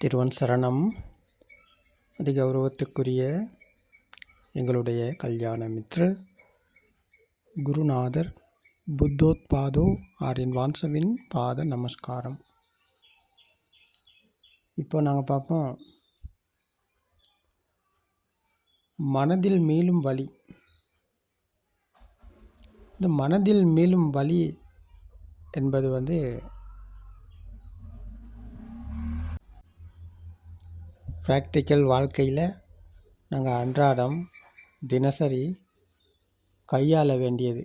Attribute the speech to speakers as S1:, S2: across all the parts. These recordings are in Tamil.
S1: திருவன் சரணம். அதிகௌரவத்துக்குரிய எங்களுடைய கல்யாண மித்ரு குருநாதர் புத்தோத்பாதோ ஆரின் வான்சவின் பாத நமஸ்காரம். இப்போ நாங்கள் பார்ப்போம். மனதில் மீளும் வலி. இந்த மனதில் மீளும் வலி என்பது வந்து ப்ராக்டிக்கல் வாழ்க்கையில் நாங்கள் அன்றாடம் தினசரி கையாள வேண்டியது.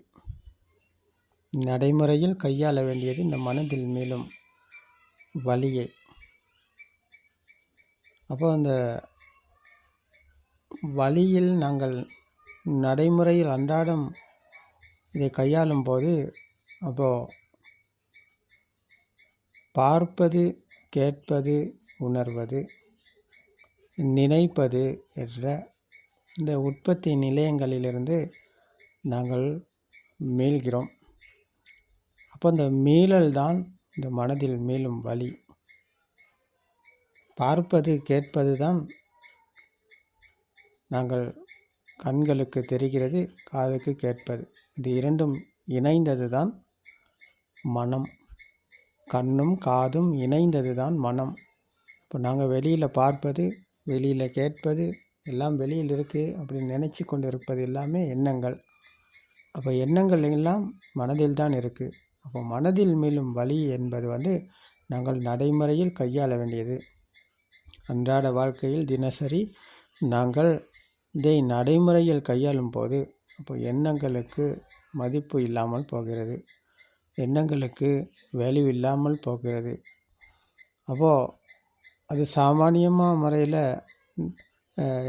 S1: நடைமுறையில் கையாள வேண்டியது இந்த மனதில் மேலும் வலியை. அப்போ அந்த வழியில் நாங்கள் நடைமுறையில் அன்றாடம் இதை கையாளும் போது அப்போது பார்ப்பது கேட்பது உணர்வது நினைப்பது என்ற இந்த உற்பத்தி நிலையங்களிலிருந்து நாங்கள் மீள்கிறோம் அப்போ இந்த மீளல் தான் இந்த மனதில் மீளும் வழி பார்ப்பது கேட்பது தான் நாங்கள் கண்களுக்கு தெரிகிறது காதுக்கு கேட்பது. இது இரண்டும் இணைந்தது தான் மனம். கண்ணும் காதும் இணைந்தது தான் மனம். இப்போ நாங்கள் வெளியில் பார்ப்பது வெளியில் கேட்பது எல்லாம் வெளியில் இருக்குது அப்படின்னு நினச்சி கொண்டு இருப்பது எல்லாமே எண்ணங்கள். அப்போ எண்ணங்கள் எல்லாம் மனதில் தான் இருக்குது அப்போ மனதில் மேலும் வழி என்பது வந்து நாங்கள் நடைமுறையில் கையாள வேண்டியது. அன்றாட வாழ்க்கையில் தினசரி நாங்கள் இதை நடைமுறையில் கையாளும் போது அப்போ எண்ணங்களுக்கு மதிப்பு இல்லாமல் போகிறது. எண்ணங்களுக்கு வேல்யூ இல்லாமல் போகிறது. அப்போது அது சாமானியமாக முறையில்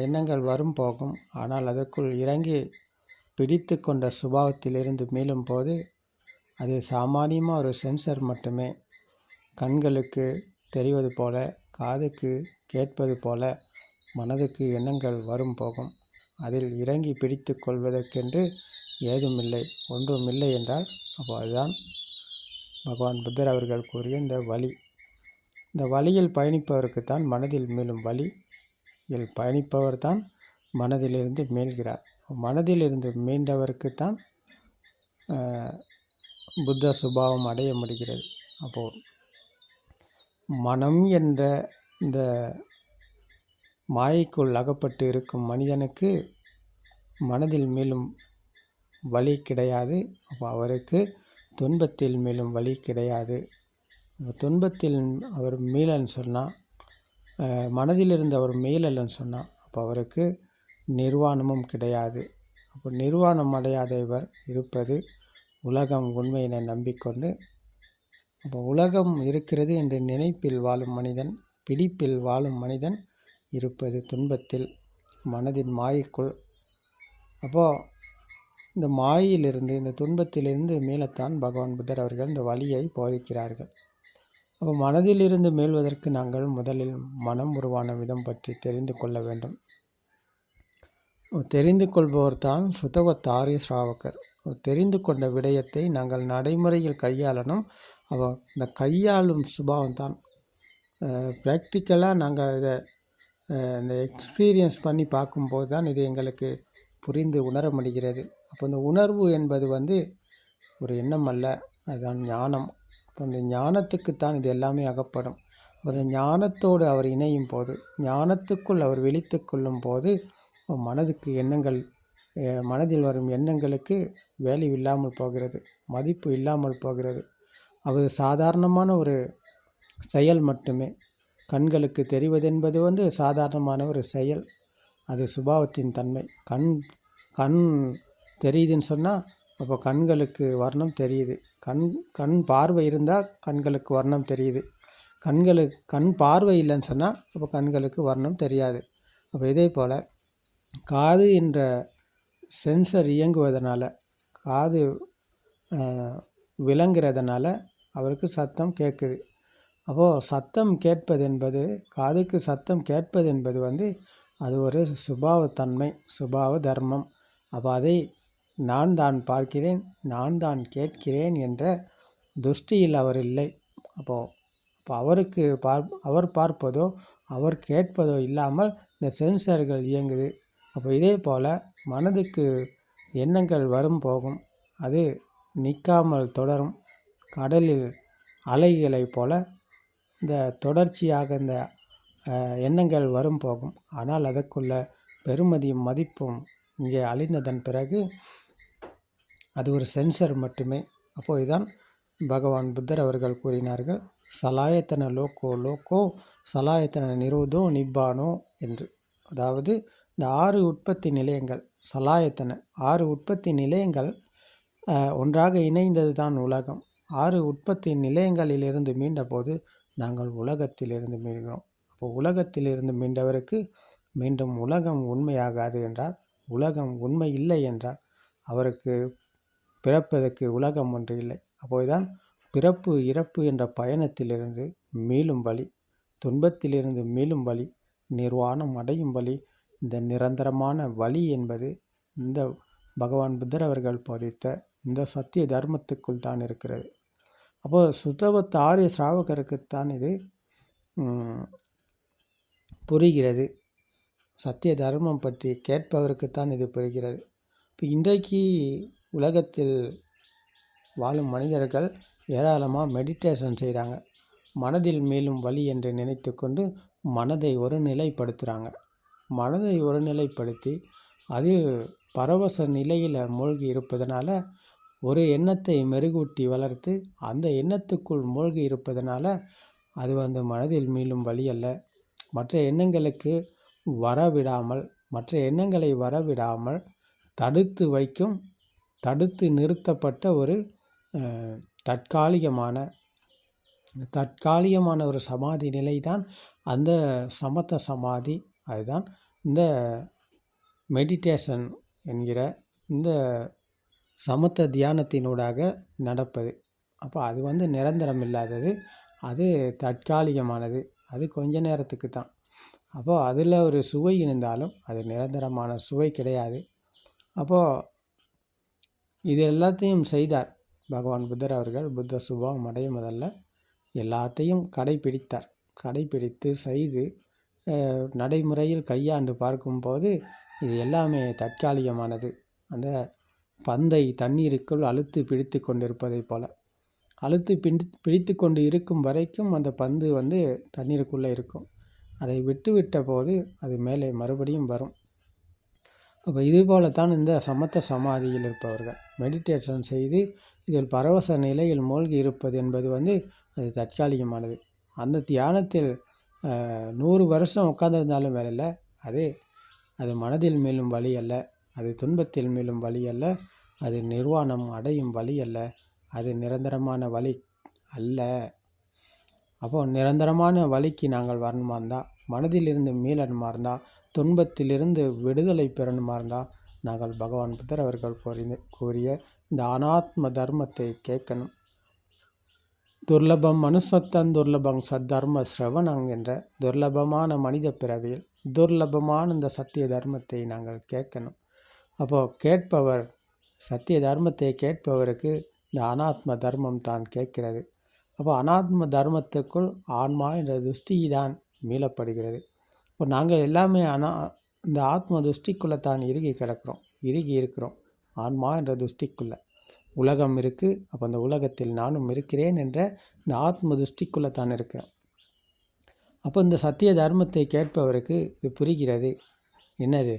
S1: எண்ணங்கள் வரும் போகும். ஆனால் அதற்குள் இறங்கி பிடித்து கொண்ட சுபாவத்திலிருந்து மீளும் போது அது சாமானியமாக ஒரு சென்சர் மட்டுமே. கண்களுக்கு தெரிவது போல காதுக்கு கேட்பது போல மனதுக்கு எண்ணங்கள் வரும் போகும். அதில் இறங்கி பிடித்து கொள்வதற்கென்று ஏதுமில்லை ஒன்றுமில்லை என்றால் அப்போ அதுதான் பகவான் புத்தர் அவர்கள் கூறிய இந்த வழி. இந்த வழியில் பயணிப்பவருக்கு தான் மனதில் மேலும் வழியில் பயணிப்பவர் தான் மனதிலிருந்து மீள்கிறார் மனதிலிருந்து மீண்டவருக்குத்தான் புத்த சுபாவம் அடைய முடிகிறது. அப்போது மனம் என்ற இந்த மாயைக்குள் அகப்பட்டு இருக்கும் மனிதனுக்கு மனதில் மேலும் வழி கிடையாது. அப்போ அவருக்கு துன்பத்தில் மேலும் வழி கிடையாது. துன்பத்தில் அவர் மீளன்னு சொன்னால் மனதிலிருந்து அவர் மீளலன்னு சொன்னால் அப்போ அவருக்கு நிர்வாணமும் கிடையாது. அப்போ நிர்வாணம் அடையாத இவர் இருப்பது உலகம் உண்மையினை நம்பிக்கொண்டு அப்போ உலகம் இருக்கிறது என்ற நினைப்பில் வாழும் மனிதன் பிடிப்பில் வாழும் மனிதன் இருப்பது துன்பத்தில் மனதின் மாய்க்குள். அப்போது இந்த மாயிலிருந்து இந்த துன்பத்திலிருந்து மீளத்தான் பகவான் புத்தர் அவர்கள் இந்த வழியை போதிக்கிறார்கள். அப்போ மனதிலிருந்து மேல்வதற்கு நாங்கள் முதலில் மனம் உருவான விதம் பற்றி தெரிந்து கொள்ள வேண்டும். தெரிந்து கொள்பவர் தான் சுத்தவத் ஆரிய ஸ்ராவகர் தெரிந்து கொண்ட விடயத்தை நாங்கள் நடைமுறையில் கையாளணும் அவள் இந்த கையாளும் சுபாவம் தான். ப்ராக்டிக்கலாக நாங்கள் இதை இந்த எக்ஸ்பீரியன்ஸ் பண்ணி பார்க்கும்போது தான் இது எங்களுக்கு புரிந்து உணர முடிகிறது. அப்போ இந்த உணர்வு என்பது வந்து ஒரு எண்ணம் அல்ல அதுதான் ஞானம். அப்போ அந்த ஞானத்துக்குத்தான் இது எல்லாமே அகப்படும். அந்த ஞானத்தோடு அவர் இணையும் போது ஞானத்துக்குள் அவர் விழித்து கொள்ளும் போது மனதுக்கு எண்ணங்கள் மனதில் வரும் எண்ணங்களுக்கு வேல்யூ இல்லாமல் போகிறது மதிப்பு இல்லாமல் போகிறது. அது சாதாரணமான ஒரு செயல் மட்டுமே. கண்களுக்கு தெரிவதென்பது வந்து சாதாரணமான ஒரு செயல். அது சுபாவத்தின் தன்மை. கண் கண் தெரியுதுன்னு சொன்னால் அப்போ கண்களுக்கு வர்ணம் தெரியுது. கண் கண் பார்வை இருந்தால் கண்களுக்கு வர்ணம் தெரியுது. கண்களுக்கு கண் பார்வை இல்லைன்னு சொன்னால் அப்போ கண்களுக்கு வர்ணம் தெரியாது. அப்போ இதே போல் காது என்ற சென்சர் இயங்குவதனால் காது விளங்குறதுனால அவருக்கு சத்தம் கேட்குது அப்போது சத்தம் கேட்பது என்பது காதுக்கு சத்தம் கேட்பது என்பது வந்து அது ஒரு சுபாவத்தன்மை சுபாவ தர்மம். அப்போ அதை நான் தான் பார்க்கிறேன் நான் தான் கேட்கிறேன் என்ற துஷ்டியில் அவர் இல்லை. அப்போது அப்போ அவருக்கு பார் அவர் பார்ப்பதோ அவர் கேட்பதோ இல்லாமல் இந்த சென்சார்கள் இயங்குது. அப்போ இதே போல் மனதுக்கு எண்ணங்கள் வரும் போகும். அது நிற்காமல் தொடரும். கடலில் அலைகளைப் போல இந்த தொடர்ச்சியாக இந்த எண்ணங்கள் வரும் போகும். ஆனால் அதற்குள்ள பெருமதியும் மதிப்பும் இங்கே அழிந்ததன் பிறகு அது ஒரு சென்சர் மட்டுமே. அப்போது தான் பகவான் புத்தர் அவர்கள் கூறினார்கள் சலாயத்தன லோக்கோ லோக்கோ சலாயத்தன நிரோதோ நிப்பானோ என்று. அதாவது இந்த ஆறு உற்பத்தி நிலையங்கள் சலாயத்தன ஆறு உற்பத்தி நிலையங்கள் ஒன்றாக இணைந்தது தான் உலகம். ஆறு உற்பத்தி நிலையங்களிலிருந்து மீண்டபோது நாங்கள் உலகத்திலிருந்து மீள்கிறோம். அப்போ உலகத்திலிருந்து மீண்டவருக்கு மீண்டும் உலகம் உண்மையாகாது என்றால் உலகம் உண்மை இல்லை என்றால் அவருக்கு பிறப்பதற்கு உலகம் ஒன்று இல்லை. அப்போதுதான் பிறப்பு இறப்பு என்ற பயணத்திலிருந்து மீளும் வழி துன்பத்திலிருந்து மீளும் வழி நிர்வாணம் அடையும் வழி இந்த நிரந்தரமான வழி என்பது இந்த பகவான் புத்தர் அவர்கள் போதித்த இந்த சத்திய தர்மத்துக்குள் தான் இருக்கிறது. அப்போது சுத்தபத்த ஆரிய சிராவகருக்குத்தான் இது புரிகிறது. சத்திய தர்மம் பற்றி கேட்பவருக்குத்தான் இது புரிகிறது. இப்போ இன்றைக்கு உலகத்தில் வாழும் மனிதர்கள் ஏராளமாக மெடிடேஷன் செய்கிறாங்க. மனதில் மேலும் வழி என்று நினைத்து கொண்டு மனதை ஒரு நிலைப்படுத்துகிறாங்க மனதை ஒரு நிலைப்படுத்தி அதில் பரவச நிலையில் மூழ்கி இருப்பதனால ஒரு எண்ணத்தை மெருகூட்டி வளர்த்து அந்த எண்ணத்துக்குள் மூழ்கி இருப்பதனால அது வந்து மனதில் மீளும் வழி அல்ல. மற்ற எண்ணங்களுக்கு வரவிடாமல் மற்ற எண்ணங்களை வரவிடாமல் தடுத்து வைக்கும் தடுத்து நிறுத்தப்பட்ட ஒரு தற்காலிகமான தற்காலிகமான ஒரு சமாதி நிலை தான் அந்த சமத்த சமாதி. அதுதான் இந்த மெடிடேஷன் என்கிற இந்த சமத்த தியானத்தினூடாக நடப்பது. அப்போ அது வந்து நிரந்தரம் இல்லாதது அது தற்காலிகமானது. அது கொஞ்ச நேரத்துக்கு தான். அப்போது அதில் ஒரு சுவை இருந்தாலும் அது நிரந்தரமான சுவை கிடையாது. அப்போது இது எல்லாத்தையும் செய்தார். பகவான் புத்தர் அவர்கள் புத்த சுபாவம் அடையும் முதல்ல எல்லாத்தையும் கடைபிடித்தார். கடைபிடித்து செய்து நடைமுறையில் கையாண்டு பார்க்கும்போது இது எல்லாமே தற்காலிகமானது. அந்த பந்தை தண்ணீருக்குள் அழுத்து பிடித்து கொண்டிருப்பதைப் போல. அழுத்து பிடி பிடித்து கொண்டு இருக்கும் வரைக்கும் அந்த பந்து வந்து தண்ணீருக்குள்ளே இருக்கும். அதை விட்டு விட்ட போது அது மேலே மறுபடியும் வரும். அப்போ இது தான் இந்த சமத்த சமாதியில் இருப்பவர்கள். மெடிடேஷன் செய்து இதில் பரவச நிலையில் மூழ்கி இருப்பது என்பது வந்து அது தற்காலிகமானது. அந்த தியானத்தில் நூறு வருஷம் உட்கார்ந்திருந்தாலும் வேலையில் அது அது மனதில் மேலும் வழி அல்ல. அது துன்பத்தில் மேலும் வழி அல்ல. அது நிர்வாணம் அடையும் வழி அல்ல. அது நிரந்தரமான வழி அல்ல. அப்போ நிரந்தரமான வழிக்கு நாங்கள் வரணுமா இருந்தால் மனதிலிருந்து மீளணுமா இருந்தால் துன்பத்திலிருந்து விடுதலை பெறணுமா இருந்தால் நாங்கள் பகவான் புத்தர் அவர்கள் கூறிய கூறிய இந்த அனாத்ம தர்மத்தை கேட்கணும். துர்லபம் மனுசத்தன் துர்லபம் சத்தர்ம ஸ்ரவணங் என்ற துர்லபமான மனித பிறவியில் துர்லபமான இந்த சத்திய தர்மத்தை நாங்கள் கேட்கணும். அப்போது கேட்பவர் சத்திய தர்மத்தை கேட்பவருக்கு இந்த அனாத்ம தர்மம் தான் கேட்கிறது. அப்போ அனாத்ம தர்மத்துக்குள் ஆன்மா என்ற துஷ்டி தான் மீளப்படுகிறது. இப்போ நாங்கள் எல்லாமே ஆனால் இந்த ஆத்ம துஷ்டிக்குள்ளே தான் இறுகி கிடக்கிறோம். இறுகி இருக்கிறோம். ஆன்மா என்ற துஷ்டிக்குள்ளே. உலகம் இருக்குது அப்போ அந்த உலகத்தில் நானும் இருக்கிறேன் என்ற இந்த ஆத்ம துஷ்டிக்குள்ளே தான் இருக்கிறேன் அப்போ இந்த சத்திய தர்மத்தை கேட்பவருக்கு இது புரிகிறது. என்னது?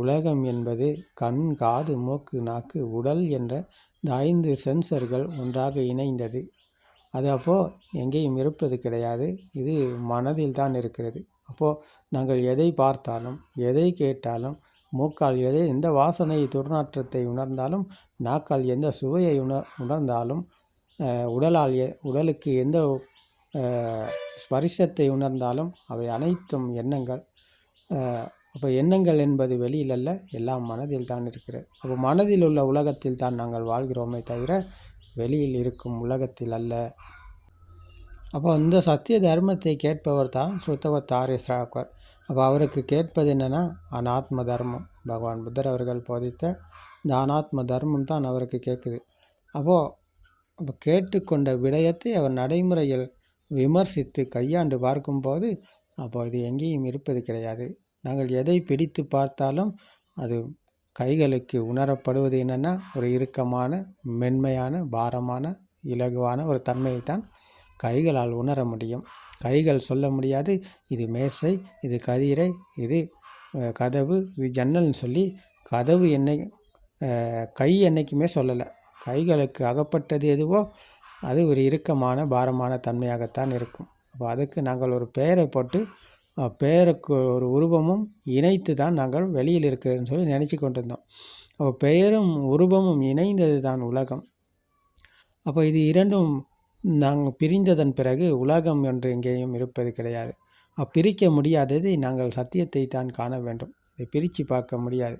S1: உலகம் என்பது கண் காது மூக்கு நாக்கு உடல் என்ற இந்த ஐந்து சென்சர்கள் ஒன்றாக இணைந்தது. அது அப்போது எங்கேயும் இருப்பது கிடையாது. இது மனதில் தான் இருக்கிறது. அப்போது நாங்கள் எதை பார்த்தாலும் எதை கேட்டாலும் மூக்கால் எதை எந்த வாசனை துர்நாற்றத்தை உணர்ந்தாலும் நாக்கால் எந்த சுவையை உணர் உணர்ந்தாலும் உடலால் எ உடலுக்கு எந்த ஸ்பரிசத்தை உணர்ந்தாலும் அவை அனைத்தும் எண்ணங்கள். அப்போ எண்ணங்கள் என்பது வெளியில் அல்ல எல்லாம் மனதில் தான் இருக்கிறது. அப்போ மனதில் உள்ள உலகத்தில் தான் நாங்கள் வாழ்கிறோமே தவிர வெளியில் இருக்கும் உலகத்தில் அல்ல. அப்போ இந்த சத்திய தர்மத்தை கேட்பவர் தான் சுத்தவத் ஆரிய ஸ்ராக்கர் அப்போ அவருக்கு கேட்பது என்னென்னா அனாத்ம தர்மம். பகவான் புத்தர் அவர்கள் போதித்த இந்த அனாத்ம தர்மம் தான் அவருக்கு கேட்குது. அப்போது அப்போ கேட்டுக்கொண்ட விடயத்தை அவர் நடைமுறையில் விமர்சித்து கையாண்டு பார்க்கும்போது அப்போ இது எங்கேயும் இருப்பது கிடையாது. நாங்கள் எதை பிடித்து பார்த்தாலும் அது கைகளுக்கு உணரப்படுவது என்னென்னா ஒரு இறுக்கமான மென்மையான பாரமான இலகுவான ஒரு தன்மையை தான் கைகளால் உணர முடியும். கைகள் சொல்ல முடியாது. இது மேசை இது கதிரை இது கதவு இது ஜன்னல்னு சொல்லி கதவு என்னை கை என்றைக்குமே சொல்லலை. கைகளுக்கு அகப்பட்டது எதுவோ அது ஒரு இறுக்கமான பாரமான தன்மையாகத்தான் இருக்கும். அப்போ அதுக்கு நாங்கள் ஒரு பெயரை போட்டு பெயருக்கு ஒரு உருவமும் இணைத்து தான் நாங்கள் வெளியில் இருக்கிறதுன்னு சொல்லி நினச்சி கொண்டிருந்தோம். அப்போ பெயரும் உருவமும் இணைந்தது தான் உலகம். அப்போ இது இரண்டும் நாங்கள் பிரிந்ததன் பிறகு உலகம் என்று எங்கேயும் இருப்பது கிடையாது. அப்பிரிக்க முடியாததை நாங்கள் சத்தியத்தை தான் காண வேண்டும். இதை பிரித்து பார்க்க முடியாது.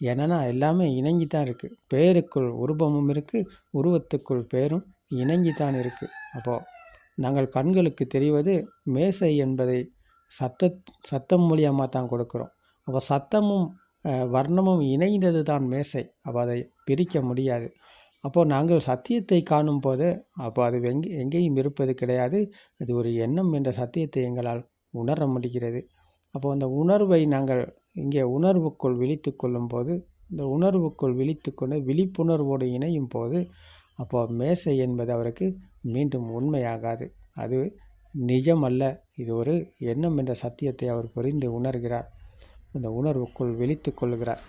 S1: ஏன்னா எல்லாமே இணங்கி தான் இருக்குது பேருக்குள் உருவமும் இருக்குது உருவத்துக்குள் பேரும் இணங்கி தான் இருக்குது அப்போது நாங்கள் கண்களுக்கு தெரிவது மேசை என்பதை சத்த சத்தம் மூலியமாக தான் கொடுக்குறோம். அப்போ சத்தமும் வர்ணமும் இணைந்தது தான் மேசை. அப்போ அதை பிரிக்க முடியாது. அப்போது நாங்கள் சத்தியத்தை காணும் போது அப்போ அது எங்கே எங்கேயும் இருப்பது கிடையாது. அது ஒரு எண்ணம் என்ற சத்தியத்தை எங்களால் உணர முடிகிறது. அப்போ அந்த உணர்வை நாங்கள் இங்கே உணர்வுக்குள் விழித்து கொள்ளும்போது இந்த உணர்வுக்குள் விழித்து கொண்டு விழிப்புணர்வோடு இணையும் போது அப்போ மேசை என்பது அவருக்கு மீண்டும் உண்மையாகாது. அது நிஜம் அல்ல இது ஒரு எண்ணம் என்ற சத்தியத்தை அவர் புரிந்து உணர்கிறார். அந்த உணர்வுக்குள் விழித்து கொள்கிறார்.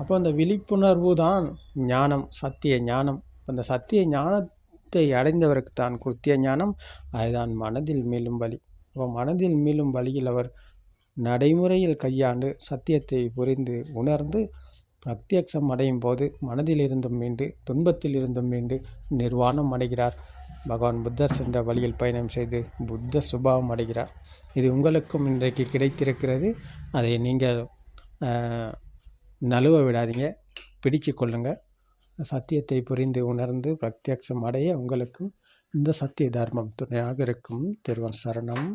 S1: அப்போ அந்த விழிப்புணர்வு தான் ஞானம் சத்திய ஞானம். அந்த சத்திய ஞானத்தை அடைந்தவருக்கு தான் குத்திய ஞானம். அதுதான் மனதில் மீளும் வழி அப்போ மனதில் மீளும் வழியில் அவர் நடைமுறையில் கையாண்டு சத்தியத்தை புரிந்து உணர்ந்து பிரத்யக்ஷம் அடையும் போது மனதில் இருந்தும் மீண்டு துன்பத்தில் இருந்தும் மீண்டு நிர்வாணம் அடைகிறார். பகவான் புத்தர் சென்ற வழியில் பயணம் செய்து புத்த சுபாவம் அடைகிறார். இது உங்களுக்கும் இன்றைக்கு கிடைத்திருக்கிறது. அதை நீங்கள் நழுவ விடாதீங்க. பிடிச்சு கொள்ளுங்கள் சத்தியத்தை புரிந்து உணர்ந்து பிரத்யக்ஷம் அடைய உங்களுக்கும் இந்த சத்திய தர்மம் துணையாக இருக்கும். திருவன் சரணம்.